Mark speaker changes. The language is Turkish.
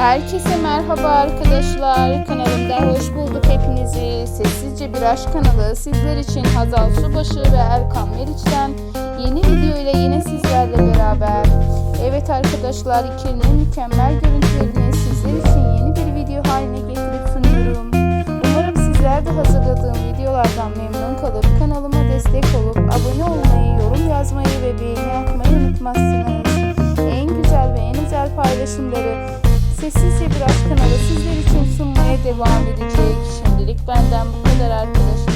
Speaker 1: Herkese merhaba arkadaşlar. Kanalımda hoş bulduk hepinizi. Sessizce Bir Aşk kanalı sizler için Hazal Subaşı ve Erkan Meriç'ten yeni video ile yine sizlerle beraber. Evet arkadaşlar ikilinin mükemmel görüntülerini sizler için yeni bir video haline getirip sunuyorum. Umarım sizler de hazırladığım videolardan memnun kalıp kanalıma destek olup abone olmayı, yorum yazmayı ve beğeni yapmayı unutmazsınız. En güzel ve en özel paylaşımları Sessizce Bir Aşk kanalı sizler için sunmaya devam edecek. Şimdilik benden bu kadar arkadaşlar.